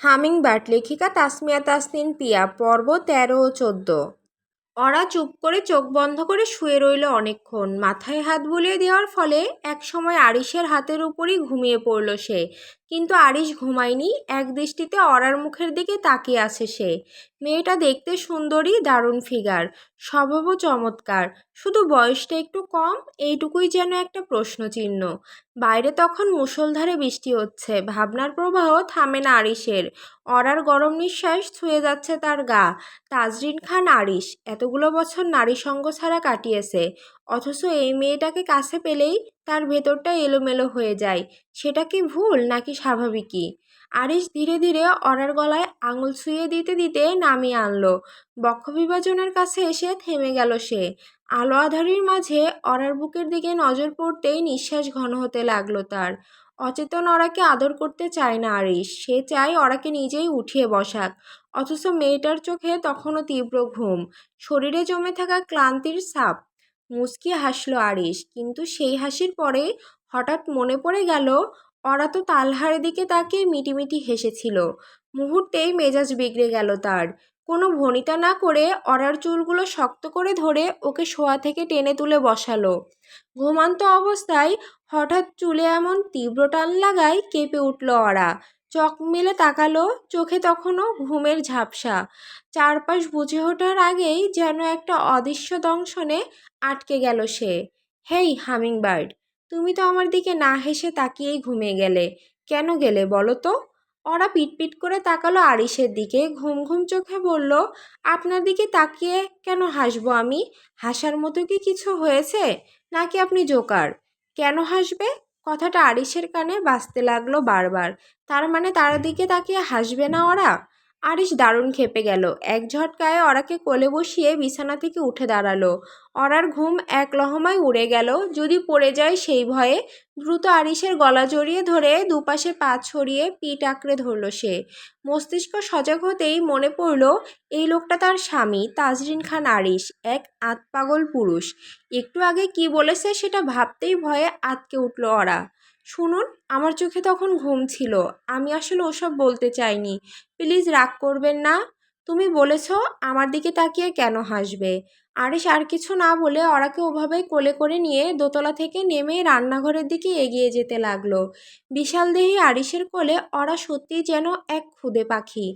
Hummingbird লেখিকা তাসমিয়া তাসনিন পিয়া, পর্ব তেরো ও চোদ্দ। অরা চুপ করে চোখ বন্ধ করে শুয়ে রইল অনেকক্ষণ। মাথায় হাত বুলিয়ে দেওয়ার ফলে একসময় আরিসের হাতের উপরই ঘুমিয়ে পড়ল সে। কিন্তু আরিস ঘুমায়নি, এক দৃষ্টিতে অরার মুখের দিকে তাকিয়ে আছে সে। মেয়েটা দেখতে সুন্দরী, দারুণ ফিগার স্বভাবও চমৎকার। শুধু বয়সটা একটু কম, এইটুকুই যেন একটা প্রশ্নচিহ্ন। বাইরে তখন মুষলধারে বৃষ্টি হচ্ছে, ভাবনার প্রবাহ থামে না আরিসের অরার গরম নিঃশ্বাস ছুঁয়ে যাচ্ছে তার গা। তাজরিন খান আরিস এতগুলো বছর নারী সঙ্গ ছাড়া কাটিয়েছে, অথচ এই মেয়েটাকে কাছে পেলেই তার ভেতরটা এলোমেলো হয়ে যায়। সেটা কি ভুল নাকি স্বাভাবিকই? আরিস ধীরে ধীরে অরার গলায় আঙুল ছুঁয়ে দিতে দিতে নামিয়ে আনলো। বক্ষ বিভাজনের কাছে এসে থেমে গেল সে। আলো আধারির মাঝে অরার বুকের দিকে নজর পড়তেই নিঃশ্বাস ঘন হতে লাগল তার। অচেতন অরাকে আদর করতে চায় না আরিস সে চায় অরাকে নিজেই উঠিয়ে বসাক। অথচ মেয়েটার চোখে তখনও তীব্র ঘুম। শরীরে জমে থাকা ক্লান্তির ছাপ। মুচকি হাসলো আরিস কিন্তু সেই হাসির পরে হঠাৎ মনে পড়ে গেল অরা তো তালহারের দিকে তাকিয়ে মিটিমিটি হেসেছিল। মুহূর্তেই মেজাজ বিগড়ে গেল তার। কোনো ভনিতা না করে অরার চুলগুলো শক্ত করে ধরে ওকে শোয়া থেকে টেনে তুলে বসালো। ঘুমান্ত অবস্থায় হঠাৎ চুলে এমন তীব্র টান লাগায় কেঁপে উঠল অরা চোখ মেলে তাকালো, চোখে তখনও ঘুমের ঝাপসা। চারপাশ বুঝে ওঠার আগেই যেন একটা অদৃশ্য দংশনে আটকে গেল সে। হেই, হামিংবার্ড, তুমি তো আমার দিকে না হেসে তাকিয়েই ঘুমিয়ে গেলে। কেন গেলে বলো তো? ওরা পিটপিট করে তাকালো আরিসের দিকে, ঘুম ঘুম চোখে বলল, আপনার দিকে তাকিয়ে কেন হাসবো আমি? হাসার মতো কি কিছু হয়েছে? নাকি আপনি জোকার? কেন হাসবে? কথাটা আরিসের কানে বাঁচতে লাগল বারবার। তার মানে তার দিকে তাকিয়ে হাসবে না ওরা? আরিস দারুণ খেপে গেল। এক ঝটকায় ওরাকে কোলে বসিয়ে বিছানা থেকে উঠে দাঁড়াল। অরার ঘুম এক লহমায় উড়ে গেল। যদি পড়ে যায় সেই ভয়ে দ্রুত আরিসের গলা জড়িয়ে ধরে দুপাশে পা ছড়িয়ে পিঠ আঁকড়ে ধরল সে। মস্তিষ্ক সজাগ হতেই মনে পড়ল, এই লোকটা তার স্বামী, তাজরিন খান আরিস এক আতপাগল পুরুষ। একটু আগে কি বলেছে সেটা ভাবতেই ভয়ে আতকে উঠল ওরা শুনুন, আমার চোখে তখন ঘুম ছিল। আমি আসলে ওসব বলতে চাইনি। প্লিজ রাগ করবেন না। তুমি বলেছ, আমার দিকে তাকিয়ে কেন হাসবে? আরিস আর কিছু না বলে অরাকে ওভাবেই কোলে করে নিয়ে দোতলা থেকে নেমে রান্নাঘরের দিকে এগিয়ে যেতে লাগল। বিশাল দেহি আরিসের কোলে অরা সত্যিই যেন এক খুদে পাখি।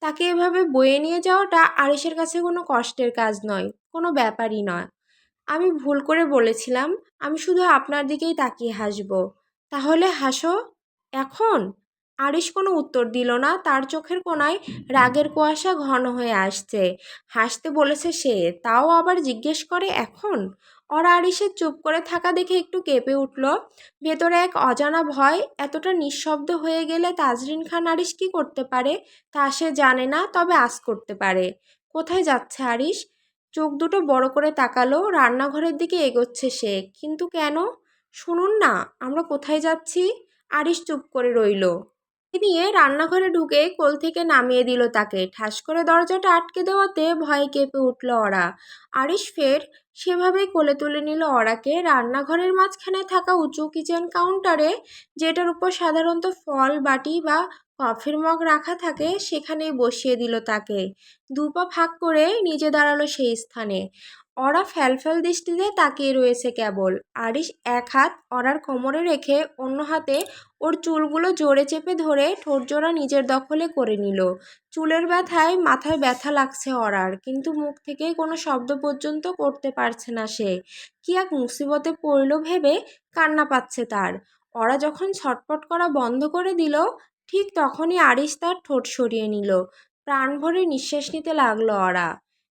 তাকে এভাবে বয়ে নিয়ে যাওয়াটা আরিসের কাছে কোনো কষ্টের কাজ নয়, কোনো ব্যাপারই নয়। আমি ভুল করে বলেছিলাম, আমি শুধু আপনার দিকেই তাকিয়ে হাসবো। তাহলে হাসো। এখন? আরিস কোনো উত্তর দিল না। তার চোখের কোনায় রাগের কুয়াশা ঘন হয়ে আসছে। হাসতে বলেছে সে, তাও আবার জিজ্ঞেস করে, এখন? ওরা আরিসের চুপ করে থাকা দেখে একটু কেঁপে উঠল। ভেতরে এক অজানা ভয়, এতটা নিঃশব্দ হয়ে গেলে তাজরিন খান আরিস কি করতে পারে? তা সে জানে না, তবে আস করতে পারে। কোথায় যাচ্ছে আরিস চোখ দুটো বড় করে তাকালো। রান্নাঘরের দিকে এগোচ্ছে সে। কিন্তু কেন? শুনুন না, আমরা কোথায় যাচ্ছি? আরিস চুপ করে রইল। নিয়ে রান্নাঘরে ঢুকে কোল থেকে নামিয়ে দিল তাকে। ঠাস করে দরজাটা আটকে দেওয়াতে ভয়ে কেঁপে উঠল ওরা। আরিস ফের সেভাবেই কোলে তুলে নিল অরাকে রান্নাঘরের মাঝখানে থাকা উঁচু কিচেন কাউন্টারে, যেটার উপর সাধারণত ফল, বাটি বা কফির মগ রাখা থাকে, সেখানেই বসিয়ে দিল তাকে। দুপা ফাঁক করে নিজে দাঁড়াল সেই স্থানে। অরা ফ্যালফ্যাল দৃষ্টিতে তাকিয়ে রয়েছে কেবল। আরিস এক হাত অরার কোমরে রেখে অন্য হাতে ওর চুলগুলো জোরে চেপে ধরে ঠোঁটজোড়া নিজের দখলে করে নিল। চুলের ব্যথায় মাথায় ব্যথা লাগছে অরার, কিন্তু মুখ থেকে কোনো শব্দ পর্যন্ত করতে পারছে না সে। কি এক মুসিবতে পড়ল ভেবে কান্না পাচ্ছে তার। অরা যখন ছটপট করা বন্ধ করে দিল, ঠিক তখনই আরিস তার ঠোঁট সরিয়ে নিল। প্রাণ ভরে নিঃশ্বাস নিতে লাগল অরা।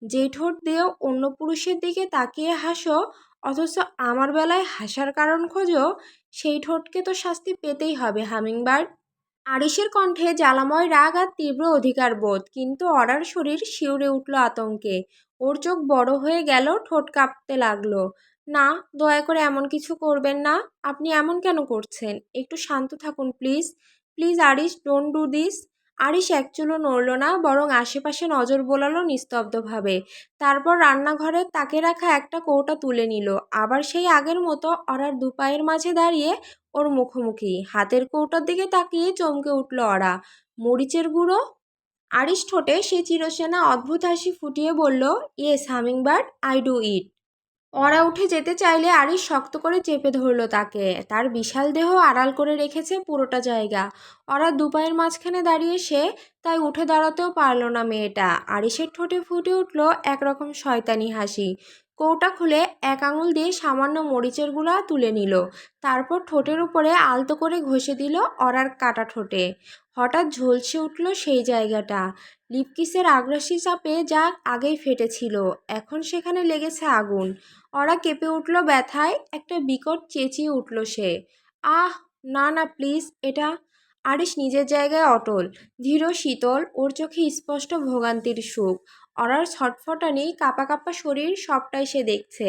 যে ঠোঁট দিয়ে অন্য পুরুষের দিকে তাকিয়ে হাসো, অথচ আমার বেলায় হাসার কারণ খোঁজো, সেই ঠোঁটকে তো শাস্তি পেতেই হবে, হামিংবার্ড। আরিসের কণ্ঠে জ্বালাময় রাগ আর তীব্র অধিকার বোধ কিন্তু অরার শরীর শিউরে উঠল আতঙ্কে। ওর চোখ বড় হয়ে গেল, ঠোঁট কাঁপতে লাগল। না, দয়া করে এমন কিছু করবেন না, আপনি এমন কেন করছেন? একটু শান্ত থাকুন, please. Please Aris, don't do this. Aris এক চুলো নড়ল না, বরং আশেপাশে নজর বোলালো নিস্তব্ধভাবে। তারপর রান্নাঘরে তাকে রাখা একটা কৌটা তুলে নিল। আবার সেই আগের মতো অরার দুপায়ের মাঝে দাঁড়িয়ে ওর মুখোমুখি। হাতের কৌটার দিকে তাকিয়ে চমকে উঠল অরা। মরিচের গুঁড়ো? আরিশ ঠোঁটে সে চিরসেনা অদ্ভুত হাসি ফুটিয়ে বলল, yes, hummingbird, I do it. ওরা উঠে যেতে চাইলে আরিশ শক্ত করে চেপে ধরল তাকে। তার বিশাল দেহ আড়াল করে রেখেছে পুরোটা জায়গা। ওরা দুপায়ের মাঝখানে দাঁড়িয়ে সে তাই উঠে দাঁড়াতেও পারল না মেয়েটা। আরিশের ঠোঁটে ফুটে উঠল একরকম শয়তানি হাসি। কৌটা খুলে এক আঙুল দিয়ে সামান্য মরিচের গুঁড়া তুলে নিল। তারপর ঠোঁটের উপরে আলতো করে ঘষে দিল অরার কাটা ঠোঁটে। হঠাৎ ঝলসে উঠল সেই জায়গাটা। লিপকিসের আগ্রাসী চাপে যা আগেই ফেটেছিল, এখন সেখানে লেগেছে আগুন। ওরা কেঁপে উঠল ব্যথায়, একটা বিকট চেঁচিয়ে উঠল সে। আহ, না না, প্লিজ, এটা আরিস নিজের জায়গায় অটল, ধীর, শীতল, ওর চোখে স্পষ্ট ভোগান্তির সুখ। অরার ছটফটানি কাপা কাপা শরীর, সবটাই সে দেখছে।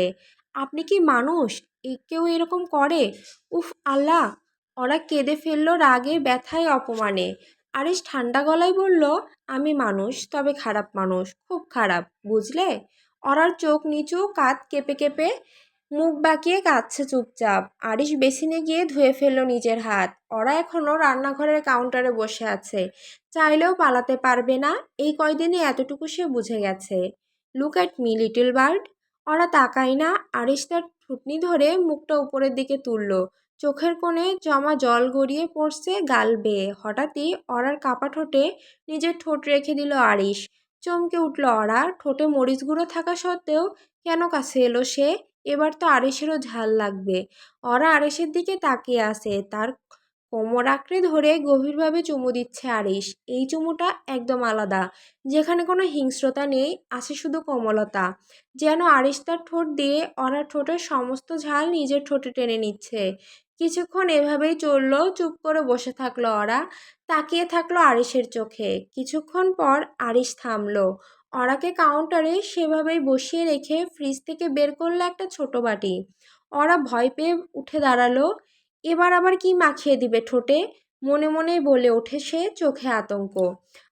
আপনি কি মানুষ? কেউ এরকম করে? উফ, আল্লাহ! ওরা কেঁদে ফেলল রাগে, ব্যথায়, অপমানে। আরিস ঠান্ডা গলায় বলল, আমি মানুষ, তবে খারাপ মানুষ, খুব খারাপ, বুঝলে? অরার চোখ নিচু কাত কেঁপে কেঁপে, মুখ বাঁকিয়ে কাঁদছে চুপচাপ। আরিস বেসিনে গিয়ে ধুয়ে ফেলল নিজের হাত। ওরা এখনও রান্নাঘরের কাউন্টারে বসে আছে। চাইলেও পালাতে পারবে না, এই কয়দিনে এতটুকু সে বুঝে গেছে। Look at me, little bird. ওরা তাকায় না আরিস তার ঠুটনি ধরে মুখটা উপরের দিকে তুলল। চোখের কোণে জমা জল গড়িয়ে পড়ছে গাল বেয়ে। হঠাৎই অরার কাপা ঠোঁটে নিজের ঠোঁট রেখে দিল আরিস চমকে উঠল অরা ঠোঁটে মরিচ গুঁড়ো থাকা সত্ত্বেও কেন কাছে এলো সে? এবার তো আরেসেরও ঝাল লাগবে। অরা আরেসের দিকে তাকিয়ে আছে। তার কোমর আঁকড়ে ধরে গভীরভাবে চুমু দিচ্ছে আরিস এই চুমুটা একদম আলাদা। যেখানে কোনো হিংস্রতা নেই, আছে শুধু কোমলতা। যেন আরিস তার ঠোঁট দিয়ে অরা ঠোঁটের সমস্ত ঝাল নিজের ঠোঁটে টেনে নিচ্ছে। কিছুক্ষণ এভাবেই চলল, চুপ করে বসে থাকল ওরা। তাকিয়ে থাকল আরিসের চোখে। কিছুক্ষণ পর আরিস থামলো। অরাকে কাউন্টারে সেভাবেই বসিয়ে রেখে ফ্রিজ থেকে বের করল একটা ছোট বাটি। ওরা ভয় পেয়ে উঠে দাঁড়াল। এবার আবার কি মাখিয়ে দিবে ঠোঁটে? মনে মনে বলে ওঠে সে চোখে আতঙ্ক।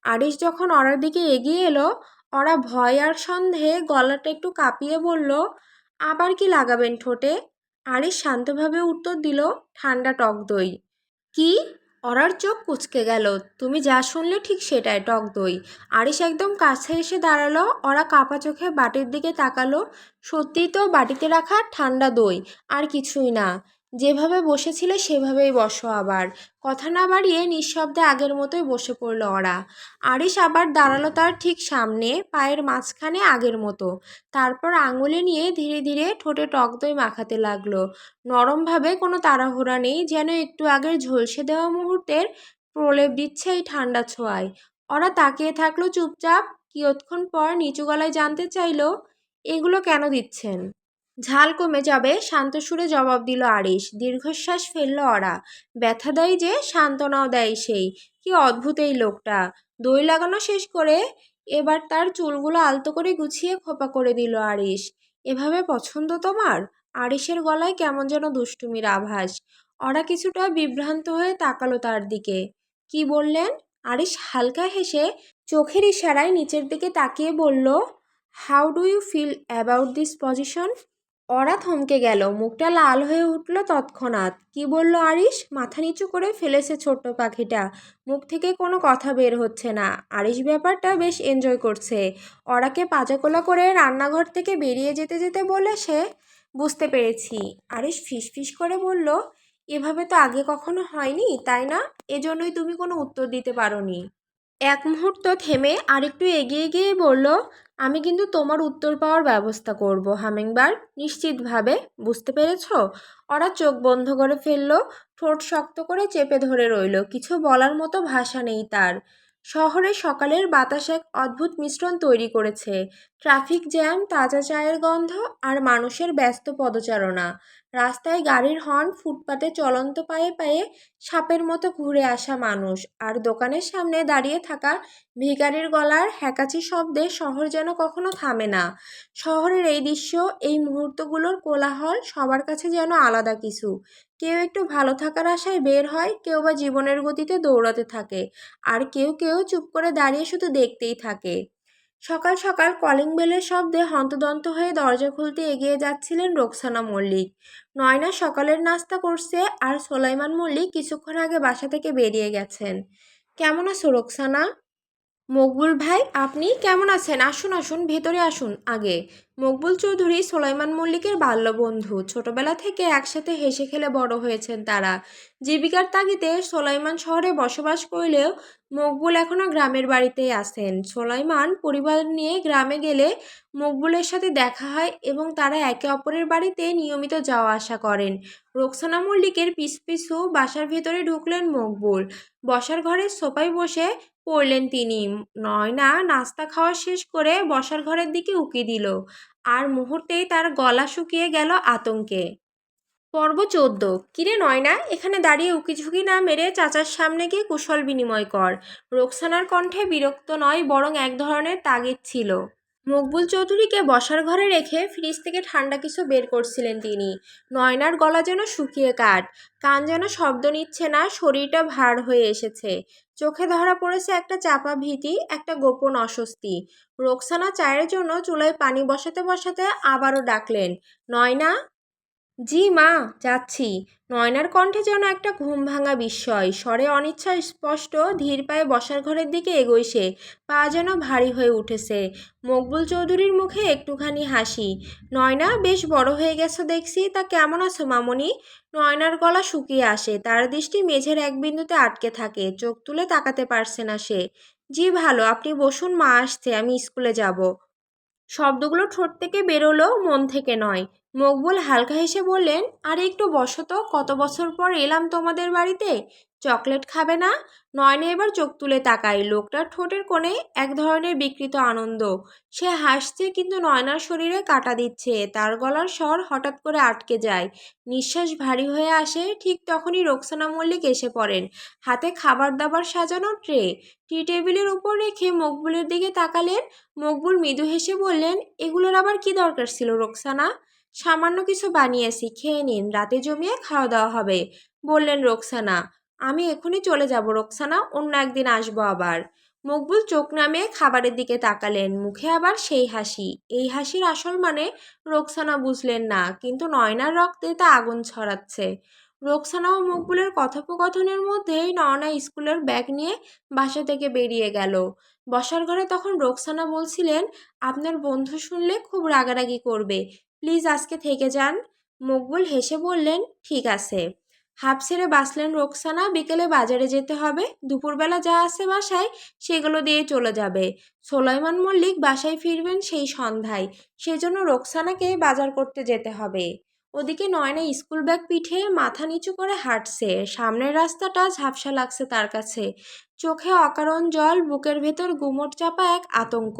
আরিস যখন অরার দিকে এগিয়ে এলো, ওরা ভয় আর সন্দেহে গলাটা একটু কাঁপিয়ে বলল, আবার কি লাগাবেন ঠোঁটে? আরিস শান্তভাবে উত্তর দিল, ঠান্ডা টক দই। কি? অরার চোখ কুচকে গেল। তুমি যা শুনলে ঠিক সেটাই, টক দই। আরিস একদম কাছে এসে দাঁড়াল, ওরা কাপা চোখে বাটির দিকে তাকালো। সত্যিই তো বাটিতে রাখা ঠান্ডা দই, আর কিছুই না। যেভাবে বসেছিলে সেভাবেই বসো আবার। কথা না বাড়িয়ে নিঃশব্দে আগের মতোই বসে পড়ল ওরা। আরিস আবার দাঁড়াল তার ঠিক সামনে, পায়ের মাঝখানে আগের মতো। তারপর আঙুলে নিয়ে ধীরে ধীরে ঠোঁটে টক দই মাখাতে লাগল। নরমভাবে কোনো তাড়াহুড়া নেই, যেন একটু আগের ঝলসে দেওয়া মুহূর্তের প্রলেপ দিচ্ছে এই ঠান্ডা ছোঁয়ায়। ওরা তাকিয়ে থাকল চুপচাপ, কিয়ৎক্ষণ পর নিচু গলায় জানতে চাইল, এগুলো কেন দিচ্ছেন? ঝাল কমে যাবে, শান্ত সুরে জবাব দিল আরিস দীর্ঘশ্বাস ফেলল অরা। ব্যথা দেয় যে, সান্ত্বনাও দেয় সেই। কি অদ্ভুত এই লোকটা। দই লাগানো শেষ করে এবার তার চুলগুলো আলতো করে গুছিয়ে খোপা করে দিল আরিস এভাবে পছন্দ তোমার? আরিসের গলায় কেমন যেন দুষ্টুমির আভাস। অরা কিছুটা বিভ্রান্ত হয়ে তাকালো তার দিকে। কি বললেন? আরিস হালকা হেসে চোখের ইশারায় নিচের দিকে তাকিয়ে বলল how do you feel about this position অরা থমকে গেল। মুখটা লাল হয়ে উঠল তৎক্ষণাৎ। কি বলল আরিস মাথা নিচু করে ফেলেছে ছোট্ট পাখিটা। মুখ থেকে কোনো কথা বের হচ্ছে না। আরিস ব্যাপারটা বেশ এনজয় করছে। অরাকে পাজাকোলা করে রান্নাঘর থেকে বেরিয়ে যেতে যেতে বলে সে, বুঝতে পেরেছি। আরিস ফিস করে বলল, এভাবে তো আগে কখনো হয়নি, তাই না? এজন্যই তুমি কোনো উত্তর দিতে পারোনি। এক মুহূর্ত থেমে আরেকটু এগিয়ে গিয়ে বলল, আমি কিন্তু তোমার উত্তর পাওয়ার ব্যবস্থা করব হামিংবার নিশ্চিতভাবে, বুঝতে পেরেছ? ওরা চোখ বন্ধ করে ফেলল, ঠোঁট শক্ত করে চেপে ধরে রইল। কিছু বলার মতো ভাষা নেই তার। শহরে সকালের বাতাস এক অদ্ভুত মিশ্রণ তৈরি করেছে। ট্রাফিক জ্যাম, তাজা চায়ের গন্ধ আর মানুষের ব্যস্ত পদচারণা। রাস্তায় গাড়ির হর্ন ফুটপাতে চলন্ত পায়ে পায়ে সাপের মতো ঘুরে আসা মানুষ। আর দোকানের সামনে দাঁড়িয়ে থাকা ভিগারির গলার হ্যাকাচি শব্দে শহর যেন কখনো থামে না। শহরের এই দৃশ্য, এই মুহূর্তগুলোর কোলাহল সবার কাছে যেন আলাদা কিছু। কেউ একটু ভালো থাকার আশায় বের হয়, কেউ বা জীবনের গতিতে দৌড়াতে থাকে। আর কেউ কেউ চুপ করে দাঁড়িয়ে শুধু দেখতেই থাকে। সকাল সকাল কলিং বেলের শব্দে হন্তদন্ত হয়ে দরজা খুলতে এগিয়ে যাচ্ছিলেন রোকসানা মল্লিক। নয়না সকালের নাস্তা করছে আর সোলাইমান মল্লিক কিছুক্ষণ আগে বাসা থেকে বেরিয়ে গেছেন। কেমন আছো রোকসানা? মকবুল ভাই, আপনি কেমন আছেন? আসুন আসুন, ভেতরে আসুন। আগে, মকবুল চৌধুরী, সোলাইমান মল্লিকের বাল্যবন্ধু। ছোটবেলা থেকে একসাথে হেসে খেলে বড় হয়েছেন তারা। জীবিকার তাগিদে সোলাইমান শহরে বসবাস করলেও মকবুল এখনও গ্রামের বাড়িতেই আছেন। সোলাইমান পরিবার নিয়ে গ্রামে গেলে মকবুলের সাথে দেখা হয় এবং তারা একে অপরের বাড়িতে নিয়মিত যাওয়া আসা করেন। রোকসানা মল্লিকের পিস পিছু বাসার ভেতরে ঢুকলেন মকবুল। বসার ঘরে সোফায় বসে পড়লেন তিনি। নয়না নাস্তা খাওয়া শেষ করে বসার ঘরের দিকে উকি দিল আর মুহূর্তেই তার গলা শুকিয়ে গেল আতঙ্কে। পর্ব চোদ্দ। কিরে নয়না এখানে দাঁড়িয়ে উকিঝুঁকি না মেরে চাচার সামনে গিয়ে কুশল বিনিময় কর। রোকসানার কণ্ঠে বিরক্ত নয় বরং এক ধরনের তাগিদ ছিল। মকবুল চৌধুরীকে বসার ঘরে রেখে ফ্রিজ থেকে ঠান্ডা কিছু বের করছিলেন তিনি। নয়নার গলা যেন শুকিয়ে কাঠ, কান যেন শব্দ নিচ্ছে না, শরীরটা ভার হয়ে এসেছে। চোখে ধরা পড়েছে একটা চাপা ভীতি, একটা গোপন অস্বস্তি। রোকসানা চায়ের জন্য চুলায় পানি বসাতে বসাতে আবারও ডাকলেন, নয়না জি মা, যাচ্ছি। নয়নার কণ্ঠে যেন একটা ঘুম ভাঙা বিস্ময়। স্বরে অনিচ্ছা স্পষ্ট, ধীর পায়ে বসার ঘরের দিকে এগোয় সে। পা যেন ভারী হয়ে উঠেছে। মকবুল চৌধুরীর মুখে একটুখানি হাসি। নয়না, বেশ বড় হয়ে গেছো দেখছি, তা কেমন আছো মামনি? নয়নার গলা শুকিয়ে আসে। তার দৃষ্টি মেঝের এক বিন্দুতে আটকে থাকে। চোখ তুলে তাকাতে পারছে না সে। জি ভালো, আপনি বসুন, মা আসছে, আমি স্কুলে যাব। শব্দগুলো ঠোঁট থেকে বেরোলো মন থেকে নয়। মকবুল হালকা হেসে বললেন, আরে একটু বসো তো, কত বছর পর এলাম তোমাদের বাড়িতে? চকলেট খাবে না? নয়নে এবার চোখ তুলে তাকায়। লোকটার ঠোঁটের কোণে এক ধরনের বিকৃত আনন্দ। সে হাসছে কিন্তু নয়নার শরীরে কাটা দিচ্ছে। তার গলার স্বর হঠাৎ করে আটকে যায়। নিঃশ্বাস ভারী হয়ে আসে। ঠিক তখনই রোকসানা মল্লিক এসে পড়েন। হাতে খাবার দাবার সাজানো ট্রে। টি টেবিলের উপর রেখে মকবুলের দিকে তাকালেন। মকবুল মৃদু হেসে বললেন, এগুলোর আবার কি দরকার ছিল রোকসানা? সামান্য কিছু বানিয়েছি খেয়ে নিন। রাতে জমিয়ে খাওয়া দাওয়া হবে। বললেন রোকসানা আমি এখনই চলে যাব রোকসানা, অন্য একদিন আসব আবার। মকবুল চোখ নামিয়ে খাবারের দিকে তাকালেন, মুখে আবার সেই হাসি। এই হাসির আসল মানে রোকসানা বুঝলেন না, কিন্তু নয়নার রক্তে তা আগুন ছড়াচ্ছে। রোকসানা ও মকবুলের কথোপকথনের মধ্যেই নয়না স্কুলের ব্যাগ নিয়ে বাসা থেকে বেরিয়ে গেল। বসার ঘরে তখন রোকসানা বলছিলেন, আপনার বন্ধু শুনলে খুব রাগারাগি করবে, প্লিজ আজকে থেকে যান। মকবুল হেসে বললেন, ঠিক আছে। হাফ ছেড়ে বাঁচলেন রোকসানা, বিকেলে বাজারে যেতে হবে। দুপুরবেলা যা আছে বাসায়, সেগুলো দিয়ে চলে যাবে। সোলাইমান মল্লিক বাসায় ফিরবেন সেই সন্ধ্যায়। সেজন্য রোকসানাকে বাজার করতে যেতে হবে। ওদিকে নয়না স্কুল ব্যাগ পিঠে মাথা নিচু করে হাঁটছে। সামনের রাস্তাটা ঝাপসা লাগছে তার কাছে। চোখে অকারণ জল, বুকের ভেতর গুমট চাপা এক আতঙ্ক।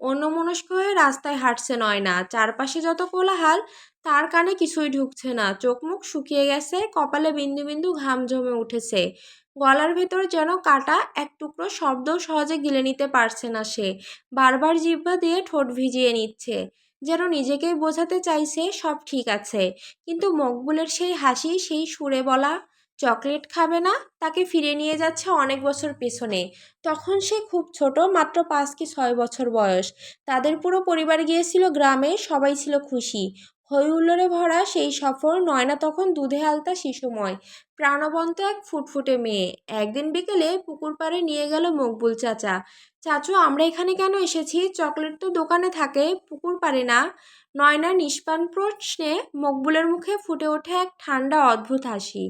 অন্যমনস্ক হয়ে রাস্তায় হাঁটছে নয়না। চারপাশে যত কোলাহাল, তার কানে কিছুই ঢুকছে না। চোখ মুখ শুকিয়ে গেছে, কপালে বিন্দু বিন্দু ঘাম জমে উঠেছে। গলার ভেতর যেন কাটা এক টুকরো শব্দ সহজে গিলে নিতে পারছে না সে। বারবার জিহ্বা দিয়ে ঠোঁট ভিজিয়ে নিচ্ছে। যেন নিজেকেই বোঝাতে চাইছে সব ঠিক আছে। কিন্তু মকবুলের সেই হাসি, সেই সুরে বলা, চকলেট খাবে না, তাকে ফিরে নিয়ে যাচ্ছে অনেক বছর পেছনে। তখন সে খুব ছোট, মাত্র পাঁচ কি ছয় বছর বয়স। তাদের পুরো পরিবার গিয়েছিল গ্রামে, সবাই ছিল খুশি। হৈ হুল্লোড়ে ভরা সেই সফর নয়না তখন দুধে আলতা শিশুময়, প্রাণবন্ত এক ফুটফুটে মেয়ে। একদিন বিকেলে পুকুর পাড়ে নিয়ে গেল মকবুল চাচা। চাচু, আমরা এখানে কেন এসেছি? চকলেট তো দোকানে থাকে, পুকুর পাড়ে না। নয়নার নিষ্পান প্রশ্নে মকবুলের মুখে ফুটে ওঠে এক ঠান্ডা অদ্ভুত হাসি।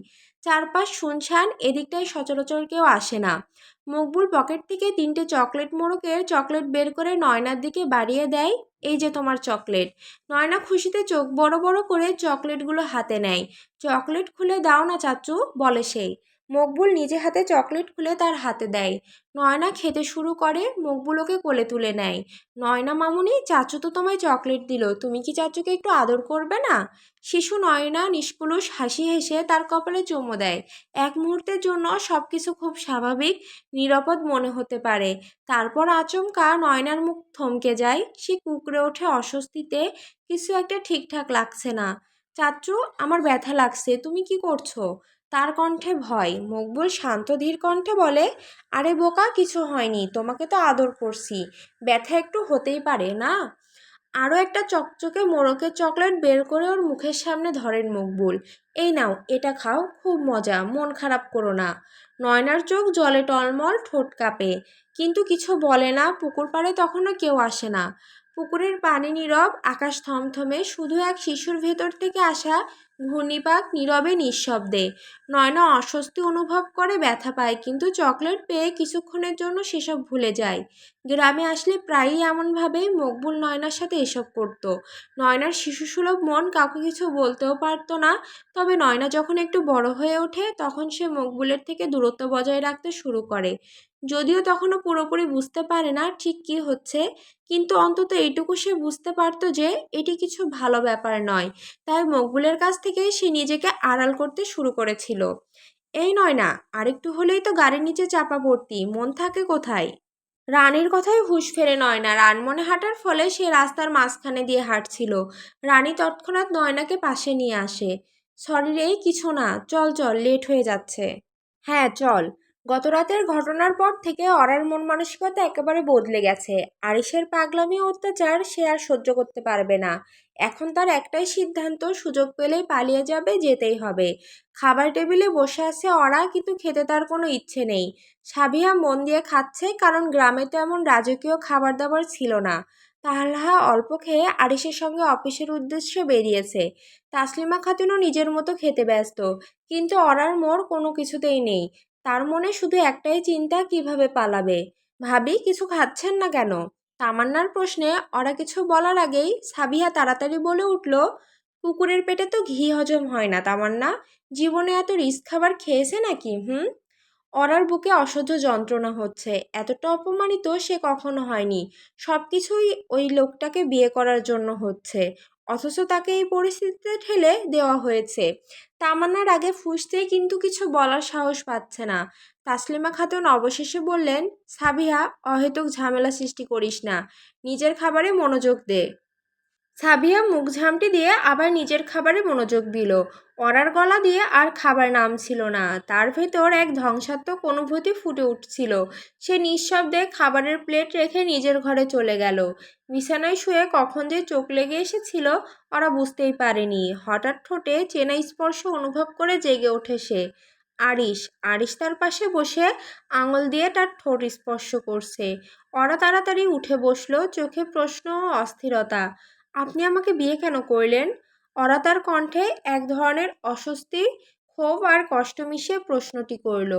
চারপাশ শুনশান, এদিকটায় সচরাচর কেউ আসে না। মকবুল পকেট থেকে তিনটে চকলেট মোড়কের চকলেট বের করে নয়নার দিকে বাড়িয়ে দেয়, এই যে তোমার চকলেট। নয়না খুশিতে চোখ বড় বড় করে চকলেটগুলো হাতে নেয়। চকলেট খুলে দাও না, চাচু, বলে সেই মকবুল নিজে হাতে চকলেট খুলে তার হাতে দেয়। নয়না খেতে শুরু করে, মকবুল ওকে কোলে তুলে নেয়। নয়না মামুনি, চাচু তো তোমায় চকলেট দিল, তুমি কি চাচুকে একটু আদর করবে না? শিশু নয়না নিষ্কুলুষ হাসি হেসে তার কপালে চুমো দেয়। এক মুহূর্তের জন্য সব কিছু খুব স্বাভাবিক, নিরাপদ মনে হতে পারে। তারপর আচমকা নয়নার মুখ থমকে যায়। সে কুকড়ে ওঠে অস্বস্তিতে, কিছু একটা ঠিকঠাক লাগছে না। চাচু, আমার ব্যথা লাগছে, তুমি কি করছ? তার কণ্ঠে ভয়, মকবুল শান্ত, ধীর কণ্ঠে বলে, আরে বোকা, কিছু হয়নি, তোমাকে তো আদর করছি। ব্যথা একটু হতেই পারে, না? আরও একটা চকচকে মোড়কের চকলেট বের করে ওর মুখের সামনে ধরেন মকবুল, এই নাও, এটা খাও, খুব মজা, মন খারাপ করো না। নয়নার চোখ জলে টলমল, ঠোঁট কাঁপে, কিন্তু কিছু বলে না, পুকুর পাড়ে তখনও কেউ আসে না। পুকুরের পানি নীরব, আকাশ থমথমে, শুধু এক শিশুর ভেতর থেকে আসা ঘূর্ণিপাক নীরবে নিঃশব্দে। নয়না অস্বস্তি অনুভব করে ব্যথা পায়, কিন্তু চকলেট পেয়ে কিছুক্ষণের জন্য সেসব ভুলে যায়। গ্রামে আসলে প্রায়ই এমনভাবেই মকবুল নয়নার সাথে এসব করত। নয়নার শিশুসুলভ মন কাউকে কিছু বলতেও পারতো না, তবে নয়না যখন একটু বড় হয়ে ওঠে, তখন সে মকবুলের থেকে দূরত্ব বজায় রাখতে শুরু করে। যদিও তখনও পুরোপুরি বুঝতে পারে না ঠিক কী হচ্ছে, কিন্তু অন্তত এইটুকু সে বুঝতে পারত যে এটি কিছু ভালো ব্যাপার নয়। তাই মকবুলের কাছ থেকে সে নিজেকে আড়াল করতে শুরু করেছিল। এই নয় না, আরেকটু হলেই তো গাড়ির নিচে চাপা পড়তি, মন থাকে কোথায়? রানীর কথাই হুঁশ ফেরে নয়না। রানমনে হাঁটার ফলে সে রাস্তার মাঝখানে দিয়ে হাঁটছিল। রানী তৎক্ষণাৎ নয়নাকে পাশে নিয়ে আসে। সরি রে, কিছু না, চল চল, লেট হয়ে যাচ্ছে। হ্যাঁ চল। গতরাতের ঘটনার পর থেকে অরার মন মানসিকতা একেবারে বদলে গেছে। আরিসের পাগলামি অত্যাচার সে আর সহ্য করতে পারবে না। এখন তার একটাই সিদ্ধান্ত, সুযোগ পেলেই পালিয়ে যাবে, যেতেই হবে। খাবার টেবিলে বসে আছে অরা, কিন্তু খেতে তার কোনো ইচ্ছে নেই। সাবিহা মন দিয়ে খাচ্ছে, কারণ গ্রামে তো এমন রাজকীয় খাবার দাবার ছিল না। তাহলাহা অল্প খেয়ে আরিসের সঙ্গে অফিসের উদ্দেশ্যে বেরিয়েছে। তাসলিমা খাতুনও নিজের মতো খেতে ব্যস্ত, কিন্তু অরার মোর কোনো কিছুতেই নেই। তার মনে শুধু একটাই চিন্তা, কীভাবে পালাবে? ভাবি, কিছু খাচ্ছেন না কেন? তামান্নার প্রশ্নে ওরা কিছু বলার আগেই সাবিহা তাড়াতাড়ি বলে উঠল, কুকুরের পেটে তো ঘি হজম হয় না, তামান্না। জীবনে এত রিস্ক খাবার খেয়েছে নাকি, হুম? অরার বুকে অসহ্য যন্ত্রণা হচ্ছে। এতটা অপমানিত সে কখনো হয়নি। সব কিছুই ওই লোকটাকে বিয়ে করার জন্য হচ্ছে। অথচ তাকে এই পরিস্থিতিতে ঠেলে দেওয়া হয়েছে। তামান্নার আগে ফুসতেই কিন্তু কিছু বলার সাহস পাচ্ছে না। তাসলিমা খাতুন অবশেষে বললেন, সাবিহা, অহেতুক ঝামেলা সৃষ্টি করিস না। নিজের খাবারে মনোযোগ দে। সাবিয়া মুখ ঝামটি দিয়ে আবার নিজের খাবারে মনোযোগ দিল। অরার গলা দিয়ে আর খাবার নাম ছিল না। তার ভেতর এক ধ্বংসাত্মক অনুভূতি ফুটে উঠছিল। সে নিঃশব্দে খাবারের প্লেট রেখে নিজের ঘরে চলে গেল। বিছানায় শুয়ে কখন যে চোখ লেগে এসেছিল, ওরা বুঝতেই পারেনি। হঠাৎ ঠোঁটে চেনা স্পর্শ অনুভব করে জেগে ওঠে সে। আরিশ আরিশ তার পাশে বসে আঙুল দিয়ে তার ঠোঁট স্পর্শ করছে। ওরা তাড়াতাড়ি উঠে বসল, চোখে প্রশ্ন ও অস্থিরতা। আপনি আমাকে বিয়ে কেন করলেন? ওরা তার কণ্ঠে এক ধরনের অস্বস্তি, ক্ষোভ আর কষ্ট মিশিয়ে প্রশ্নটি করল।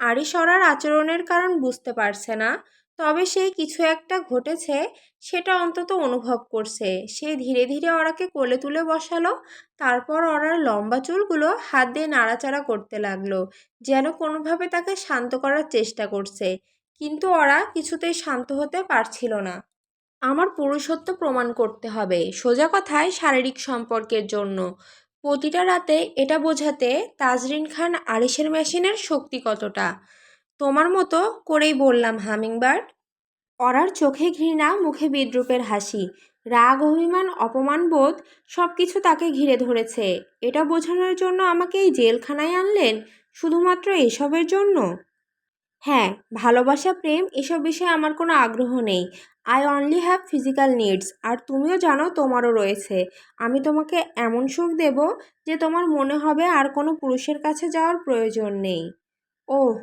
আরিশ অরার আচরণের কারণ বুঝতে পারছে না, তবে সে কিছু একটা ঘটেছে সেটা অন্তত অনুভব করছে। সে ধীরে ধীরে ওরাকে কোলে তুলে বসালো, তারপর ওরার লম্বা চুলগুলো হাত দিয়ে নাড়াচাড়া করতে লাগল, যেন কোনোভাবে তাকে শান্ত করার চেষ্টা করছে। কিন্তু ওরা কিছুতেই শান্ত হতে পারছিল না। আমার পুরুষত্ব প্রমাণ করতে হবে। সোজা কথায় শারীরিক সম্পর্কের জন্য। প্রতিটা রাতে এটা বোঝাতে তাজরিন খান আরিসের মেশিনের শক্তি কতটা? তোমার মতো করেই বললাম, হামিংবার্ড। অরার চোখে ঘৃণা, মুখে বিদ্রুপের হাসি। রাগ, অভিমান, অপমান বোধ সব কিছু তাকে ঘিরে ধরেছে। এটা বোঝানোর জন্য আমাকে এই জেলখানায় আনলেন? শুধুমাত্র এসবের জন্য? হ্যাঁ ভালোবাসা, প্রেম এসব বিষয়ে আমার কোনো আগ্রহ নেই। I only have physical needs আর তুমিও জানো তোমারও রয়েছে। আমি তোমাকে এমন সুখ দেব যে তোমার মনে হবে আর কোনো পুরুষের কাছে যাওয়ার প্রয়োজন নেই। ওহ,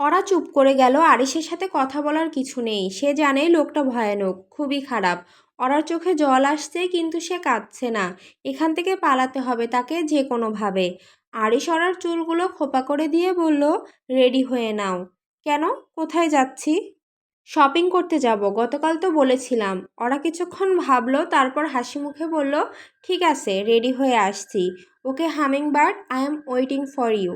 ওরা চুপ করে গেল। আরিসের সাথে কথা বলার কিছু নেই। সে জানে লোকটা ভয়ানক, খুবই খারাপ। ওরার চোখে জল আসছে কিন্তু সে কাঁদছে না। এখান থেকে পালাতে হবে তাকে যে কোনোভাবে আরিস ওরার চুলগুলো খোপা করে দিয়ে বলল, রেডি হয়ে নাও। কেন? কোথায় যাচ্ছি? শপিং করতে যাব, গতকাল তো বলেছিলাম। ওরা কিছুক্ষণ ভাবলো, তারপর হাসি মুখে বলল, ঠিক আছে, রেডি হয়ে আসছি। Okay hummingbird I am waiting for you.